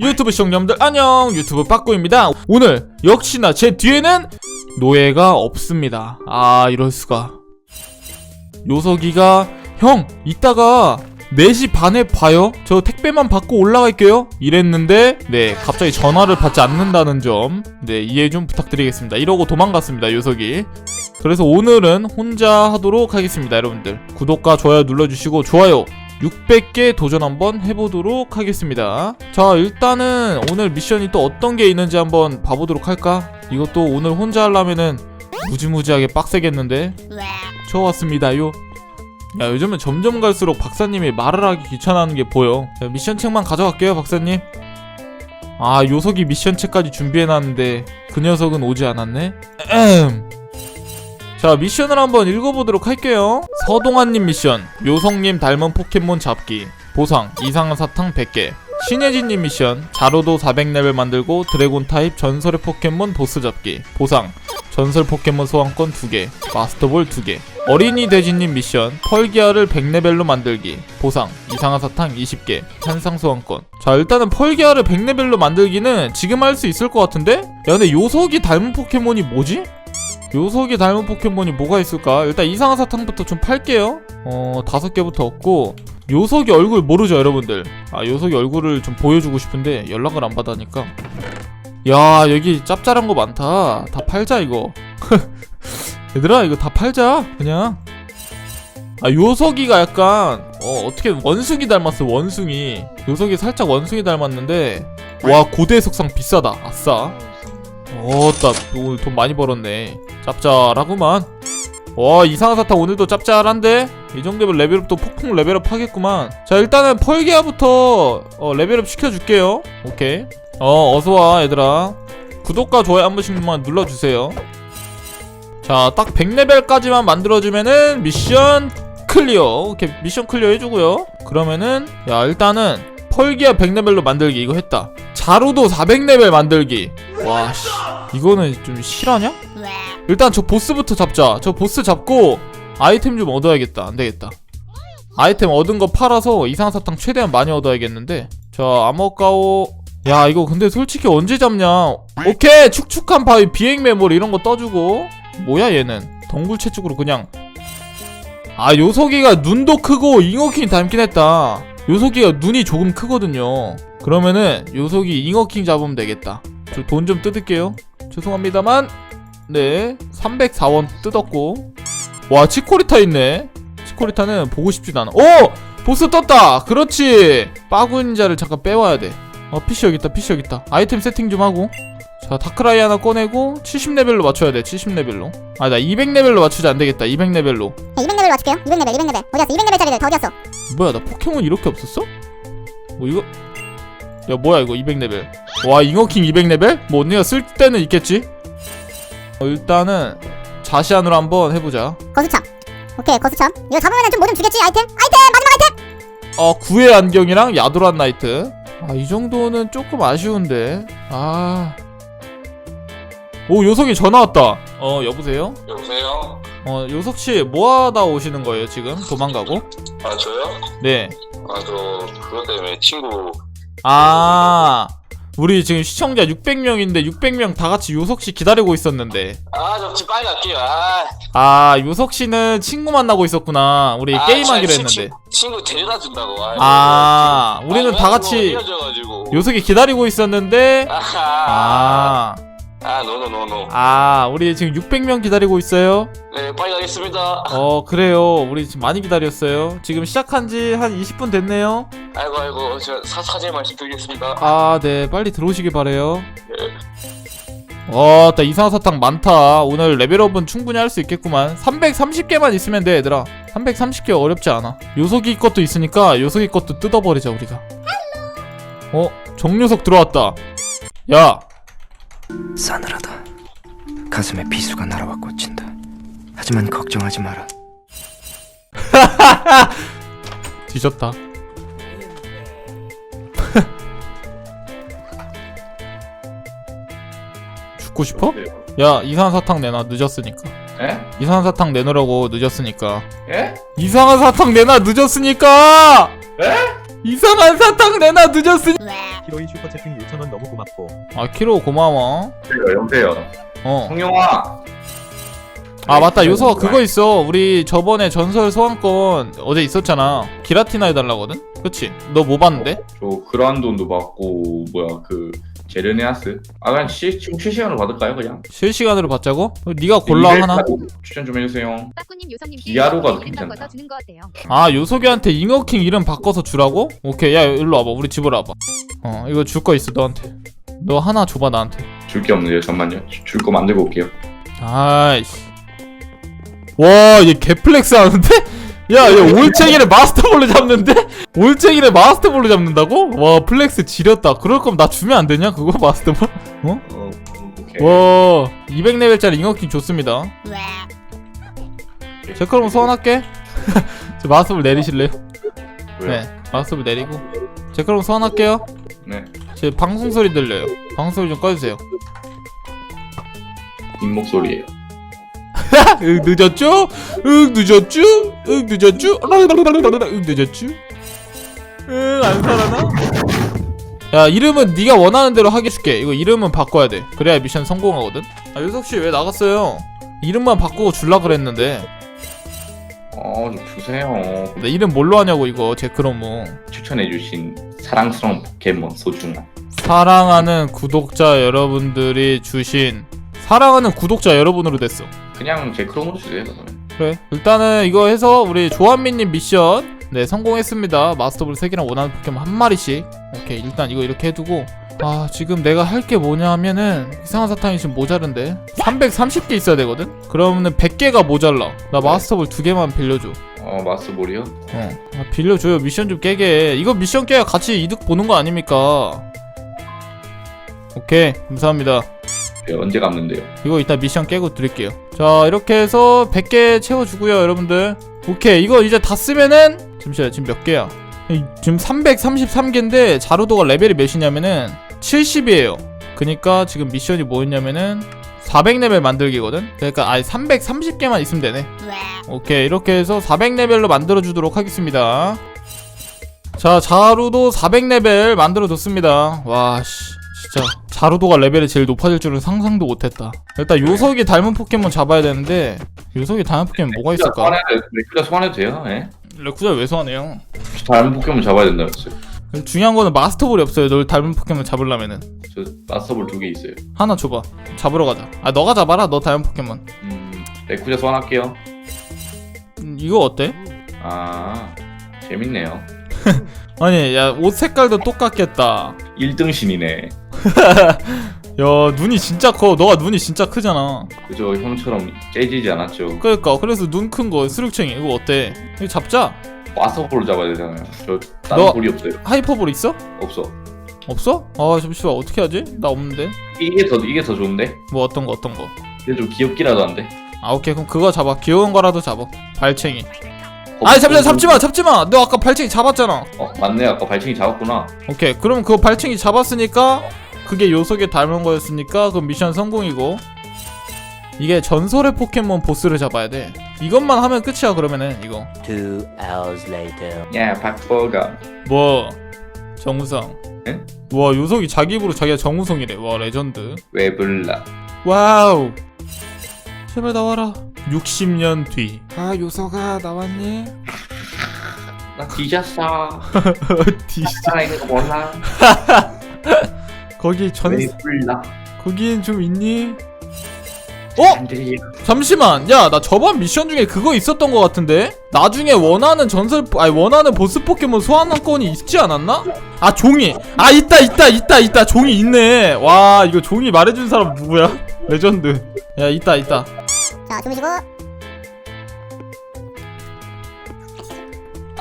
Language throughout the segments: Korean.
유튜브 시청자분들 안녕! 유튜브 빠꾸입니다. 오늘 역시나 제 뒤에는 노예가 없습니다. 아 이럴수가. 요석이가 형 이따가 4시 반에 봐요. 저 택배만 받고 올라갈게요. 이랬는데 네 갑자기 전화를 받지 않는다는 점 네 이해 좀 부탁드리겠습니다. 이러고 도망갔습니다 요석이. 그래서 오늘은 혼자 하도록 하겠습니다 여러분들. 구독과 좋아요 눌러주시고 좋아요 600개 도전 한번 해보도록 하겠습니다. 자, 일단은 오늘 미션이 또 어떤 게 있는지 한번 봐보도록 할까? 이것도 오늘 혼자 하려면은 무지무지하게 빡세겠는데? 좋았습니다요. 야, 요즘은 점점 갈수록 박사님이 말을 하기 귀찮아하는 게 보여. 자, 미션 책만 가져갈게요, 박사님. 아, 요석이 미션 책까지 준비해놨는데 그 녀석은 오지 않았네? 에헴. 자 미션을 한번 읽어보도록 할게요 서동환님 미션 요성님 닮은 포켓몬 잡기 보상 이상한 사탕 100개 신혜진님 미션 자로도 400레벨 만들고 드래곤 타입 전설의 포켓몬 보스 잡기 보상 전설 포켓몬 소환권 2개 마스터볼 2개 어린이 돼지님 미션 펄기아를 100레벨로 만들기 보상 이상한 사탕 20개 현상 소환권 자 일단은 펄기아를 100레벨로 만들기는 지금 할 수 있을 것 같은데? 야 근데 요석이 닮은 포켓몬이 뭐지? 요석이 닮은 포켓몬이 뭐가 있을까? 일단 이상한 사탕부터 좀 팔게요. 어, 다섯 개부터 얻고 요석이 얼굴 모르죠, 여러분들. 아, 요석이 얼굴을 좀 보여주고 싶은데 연락을 안 받으니까. 야, 여기 짭짤한 거 많다. 다 팔자 이거. 얘들아, 이거 다 팔자. 그냥. 아, 요석이가 약간 어, 어떻게 원숭이 닮았어, 원숭이. 요석이 살짝 원숭이 닮았는데 와, 고대 석상 비싸다. 아싸. 어따 오늘 돈 많이 벌었네. 짭짤하구만. 와 이상한 사탕 오늘도 짭짤한데? 이 정도면 레벨업도 폭풍 레벨업 하겠구만. 자 일단은 펄기아부터 어, 레벨업 시켜줄게요. 오케이. 어 어서와 얘들아. 구독과 좋아요 한 번씩만 눌러주세요. 자 딱 100레벨까지만 만들어주면은 미션 클리어. 오케이 미션 클리어 해주고요. 그러면은 야 일단은 펄기아 100레벨로 만들기 이거 했다. 자루도 400레벨 만들기 와 씨. 이거는 좀 실화냐? 일단 저 보스부터 잡자. 저 보스 잡고 아이템 좀 얻어야겠다. 안 되겠다. 아이템 얻은 거 팔아서 이상사탕 최대한 많이 얻어야겠는데. 자 암호가오. 야 이거 근데 솔직히 언제 잡냐? 오케이! 축축한 바위 비행 메모리 이런 거 떠주고. 뭐야 얘는? 덩굴 채축으로 그냥. 아 요석이가 눈도 크고 잉어킹 닮긴 했다. 요석이가 눈이 조금 크거든요. 그러면은 요석이 잉어킹 잡으면 되겠다 저 돈 좀 뜯을게요 죄송합니다만 네 304원 뜯었고 와 치코리타 있네 치코리타는 보고 싶지도 않아 오! 보스 떴다 그렇지 빠구인자를 잠깐 빼와야 돼어 PC 여기 있다 PC 여기 있다 아이템 세팅 좀 하고 자 다크라이 하나 꺼내고 70레벨로 맞춰야 돼 70레벨로 아 나 200레벨로 맞추지 안되겠다 200레벨로 200레벨 맞출게요. 200레벨, 200레벨. 어디 갔어? 200레벨짜리들 다 어디 갔어? 뭐야 나 포켓몬 이렇게 없었어? 뭐 이거 야 뭐야 이거 200레벨 와 잉어킹 200레벨? 뭐 언니가 쓸 때는 있겠지? 어, 일단은 자시안으로 한번 해보자 거수참. 오케이, 거수참. 이거 잡으면은 좀뭐 좀 주겠지? 아이템? 아이템! 마지막 아이템! 어 구의 안경이랑 야도란 나이트 아 이 정도는 조금 아쉬운데 아... 오 요석이 전화 왔다 어 여보세요? 여보세요? 어 요석씨 뭐하다 오시는 거예요 지금? 도망가고? 아 저요? 네아저 그것 때문에 친구 아 우리 지금 시청자 600명인데 600명 다 같이 요석 씨 기다리고 있었는데. 아 저 지금 빨리 갈게요. 아, 아 요석 씨는 친구 만나고 있었구나. 우리 아, 게임하기로 친- 했는데. 친- 친구 데려다 준다고. 아, 아 우리는 다 같이 헤어져가지고. 요석이 기다리고 있었는데. 아 아 아, 아 노노노노 아 우리 지금 600명 기다리고 있어요? 네 빨리 가겠습니다. 어 그래요. 우리 지금 많이 기다렸어요. 지금 시작한 지 한 20분 됐네요? 아이고 아이고 저 사, 사죄 말씀드리겠습니다. 아 네 빨리 들어오시길 바래요. 어 나 이상한 사탕 많다. 오늘 레벨업은 충분히 할 수 있겠구만. 330개만 있으면 돼 얘들아. 330개 어렵지 않아. 요석이 것도 있으니까 요석이 것도 뜯어버리자 우리가. 어 정요석 들어왔다. 야 싸늘하다. 가슴에 비수가 날아와 꽂힌다. 하지만 걱정하지 마라. 뒤졌다 죽고 싶어? 야 이상한 사탕 내놔 늦었으니까 에? 이상한 사탕 내놓으라고 늦었으니까 예? 이상한 사탕 내놔 늦었으니까 에? 이상한 사탕 내놔 늦었으니 히로이 슈퍼채팅 6,000원 너무 고맙고. 아 키로 고마워. 여보세요. 어. 성룡아. 아 맞다. 요소 그거 있어. 우리 저번에 전설 소환권 어제 있었잖아. 기라티나 해달라거든? 그치? 너 뭐 봤는데? 저 그란돈도 받고 뭐야 그 제르네아스. 아 그냥 시, 지금 실시간으로 받을까요 그냥? 실시간으로 받자고? 네가 골라 이벨 하나 추천 좀 해주세요. 기아로가 괜찮다. 바꿔서 주는 거 어때요? 아 요석이한테 잉어킹 이름 바꿔서 주라고? 오케이 야 일로 와봐 우리 집으로 와봐 어 이거 줄 거 있어 너한테 너 하나 줘봐 나한테 줄 게 없는데요. 잠만요. 줄 거 만들고 올게요. 아이씨 와 얘 개플렉스 하는데? 야얘 올챙이를 마스터볼로 잡는데? 올챙이를 마스터볼로 잡는다고? 와 플렉스 지렸다 그럴 거면 나 주면 안 되냐 그거 마스터볼? 어, 오케이. 와 200레벨짜리 잉어킹 좋습니다 제 그럼 소환할게 저 마스터볼 내리실래요? 왜요? 네 마스터볼 내리고 제 그럼 소환할게요 네. 제 방송 소리 들려요 방송 소리 좀 꺼주세요 님 목소리예요. 응 늦었죠? 응 늦었죠? 응 늦었죠? 응 늦었죠? 응 안 살아나? 야 이름은 네가 원하는 대로 하게 해줄게 이거 이름은 바꿔야 돼 그래야 미션 성공하거든 아 유석 씨 왜 나갔어요? 이름만 바꾸고 줄라 그랬는데 어, 좀 주세요. 내 이름 뭘로 하냐고 이거 제크로무 추천해주신 사랑스러운 포켓몬 소중한. 사랑하는 구독자 여러분들이 주신 사랑하는 구독자 여러분으로 됐어 그냥 제 크롬으로 주세요. 그러면. 그래 일단은 이거 해서 우리 조한민님 미션. 네 성공했습니다. 마스터볼 3개랑 원하는 포켓몬 한 마리씩. 오케이 일단 이거 이렇게 해두고. 아 지금 내가 할 게 뭐냐면은 이상한 사탕이 지금 모자른데. 330개 있어야 되거든? 그러면은 100개가 모자라. 나 마스터볼 2개만 빌려줘. 어, 마스볼이요? 어 아, 빌려줘요. 미션 좀 깨게. 이거 미션 깨야 같이 이득 보는 거 아닙니까? 오케이 감사합니다. 네, 언제 갚는데요? 이거 이따 미션 깨고 드릴게요. 자, 이렇게 해서 100개 채워주고요, 여러분들. 오케이, 이거 이제 다 쓰면은, 잠시만, 지금 몇 개야? 이- 지금 333개인데, 자루도가 레벨이 몇이냐면은, 70이에요. 그니까 지금 미션이 뭐였냐면은, 400레벨 만들기거든? 그러니까, 아예 330개만 있으면 되네. 오케이, 이렇게 해서 400레벨로 만들어주도록 하겠습니다. 자, 자루도 400레벨 만들어줬습니다. 와, 씨. 진짜 자루도가 레벨이 제일 높아질 줄은 상상도 못했다. 일단 요석이 닮은 포켓몬 잡아야 되는데 요석이 닮은 포켓몬 뭐가 있을까? 레쿠자 소환해도 돼요? 예? 레쿠자 왜 소환해요? 다른 포켓몬 잡아야 된다 그랬어요. 중요한 거는 마스터볼이 없어요. 널 닮은 포켓몬 잡으려면은 저 마스터볼 두 개 있어요. 하나 줘봐. 잡으러 가자. 아 너가 잡아라. 너 닮은 포켓몬. 음, 레쿠자 소환할게요. 음, 이거 어때? 아, 재밌네요. 아니 야 옷 색깔도 똑같겠다. 1등 신이네. 야 눈이 진짜 커. 너가 눈이 진짜 크잖아. 그저 형처럼 째지지 않았죠. 그러니까 그래서 눈 큰 거 수륙챙이 이거 어때? 이거 잡자. 마스터볼 잡아야 되잖아요. 저 다른 너- 볼이 없어요. 하이퍼볼 있어? 없어. 없어? 아 잠시만 어떻게 하지? 나 없는데. 이게 더 이게 더 좋은데? 뭐 어떤 거 어떤 거? 이게 좀 귀엽기라도 한데. 아 오케이 그럼 그거 잡아 귀여운 거라도 잡아 발챙이 아니 잠시만 잡지마 잡지마 너 아까 발챙이 잡았잖아 어 맞네 아까 발칭이 잡았구나. 오케이 그럼 그거 발챙이 잡았으니까 그게 요석에 닮은 거였으니까 그럼 미션 성공이고 이게 전설의 포켓몬 보스를 잡아야 돼 이것만 하면 끝이야 그러면은 이거 Two hours later. 야 박버가. 뭐 정우성 응? 와 요석이 자기 입으로 자기가 정우성이래 와 레전드 왜 불러? 와우 제발 나와라 60년 뒤아 요석아 나왔니? 나 뒤졌어. 뒤 살아있는 거 몰라. 거기 전 왜 불러? 거긴 좀 있니? 어? 안 들려. 잠시만 야 나 저번 미션 중에 그거 있었던 것 같은데 나중에 원하는 전설 아니 원하는 보스 포켓몬 소환한 건이 있지 않았나? 아 종이 아 있다 있다 있다 있다 종이 있네 와 이거 종이 말해준 사람 누구야? 레전드 야 있다 있다 자 주무시고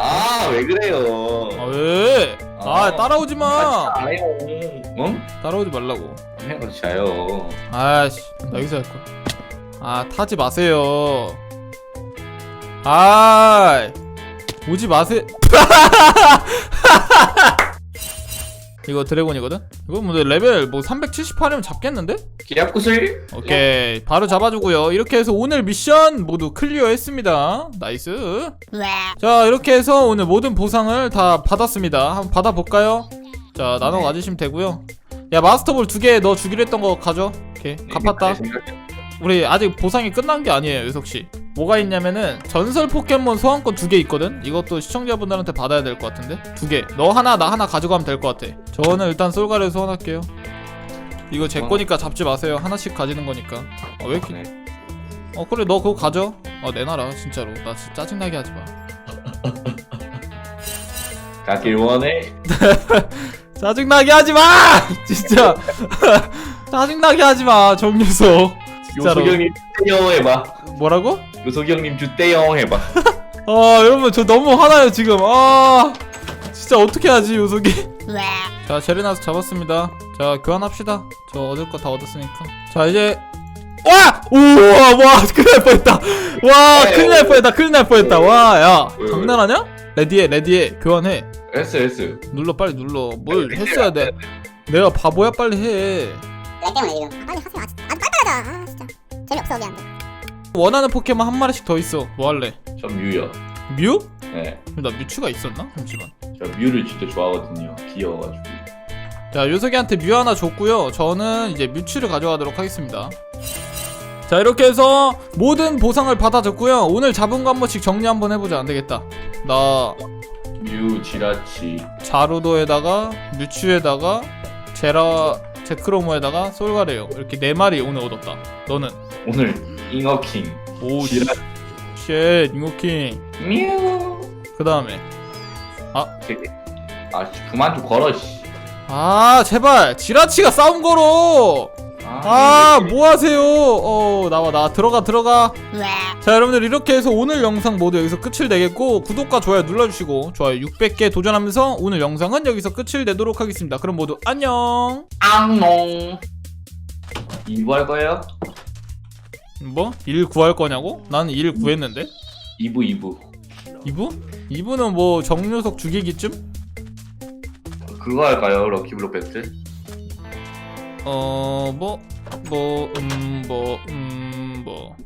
아 왜 그래요? 아 왜? 아 아. 따라오지 마 아요. 응? 따라오지 말라고 그냥 같이 자요. 아씨 나 여기서 할 거야 아 타지 마세요 아 오지 마세요 이거 드래곤이거든? 이거 뭐 레벨 뭐 378이면 잡겠는데? 기압구슬? 오케이. 바로 잡아주고요. 이렇게 해서 오늘 미션 모두 클리어했습니다. 나이스. 자 이렇게 해서 오늘 모든 보상을 다 받았습니다. 한번 받아볼까요? 자 나눠 가지시면 되고요. 야 마스터볼 두 개 너 주기로 했던 거 가져. 오케이. 갚았다. 우리 아직 보상이 끝난 게 아니에요 유석씨 뭐가 있냐면은 전설 포켓몬 소환권 두 개 있거든? 이것도 시청자분들한테 받아야 될 것 같은데? 두 개. 너 하나 나 하나 가져가면 될 것 같아. 저는 일단 솔가를 소환할게요. 이거 제 어. 거니까 잡지 마세요. 하나씩 가지는 거니까. 어, 왜 이렇게 네. 어 그래. 너 그거 가져. 어 내놔라 진짜로. 나 진짜 짜증나게 하지 마. 가길 원해? 짜증나게 하지 마! 진짜. 짜증나게 하지 마 정유석. 진짜로. 요소경님 주대영 해봐. 뭐라고? 요소경님 주대영 해봐 아 여러분 저 너무 화나요 지금 아 진짜 어떻게 하지 요속이 자 제르나스 잡았습니다 자 교환합시다 저 얻을 거 다 얻었으니까 자 이제 와! 우와 와 큰일 날 뻔했다 와 큰일 날 뻔했다 큰일 날 뻔했다 와야 왜, 왜? 장난하냐? 레디해 레디해 교환해 S S 눌러 빨리 눌러 뭘 했어야 돼 내가 바보야 빨리 해 렉 때문에 지금. 아, 빨리 하세요. 아, 아주 빨리빨리 하자. 아, 진짜. 재미없어, 걔한테. 원하는 포켓몬 한 마리씩 더 있어. 뭐 할래? 전 뮤요. 뮤? 네. 나 뮤츠가 있었나? 잠시만. 저 뮤를 진짜 좋아하거든요. 귀여워가지고. 자 요석이한테 뮤 하나 줬고요. 저는 이제 뮤츠를 가져가도록 하겠습니다. 자 이렇게 해서 모든 보상을 받아줬고요. 오늘 잡은 거 한 번씩 정리 한번 해보자. 안 되겠다. 나 뮤 지라치. 자루도에다가 뮤츠에다가 제라 제크로모에다가 솔가레요. 이렇게 네 마리 오늘 얻었다. 너는? 오늘 잉어킹. 오 지라 쉣 잉오킹. 뮤 그 다음에. 아. 씨, 그만 좀 걸어 씨. 아 제발. 지라치가 싸움 걸어. 아 뭐하세요? 어 나와 나 들어가 들어가. 자 여러분들 이렇게 해서 오늘 영상 모두 여기서 끝을 내겠고 구독과 좋아요 눌러주시고 좋아요 600개 도전하면서 오늘 영상은 여기서 끝을 내도록 하겠습니다. 그럼 모두 안녕. 앙농 이부 할 거예요? 뭐? 일 구할 거냐고? 나는 일 구했는데 2부 2부 2부? 2부는 뭐 정유석 죽이기쯤? 그거 할까요? 럭키블록 배틀? 어... 뭐... 뭐... 음... 뭐... 음... 뭐...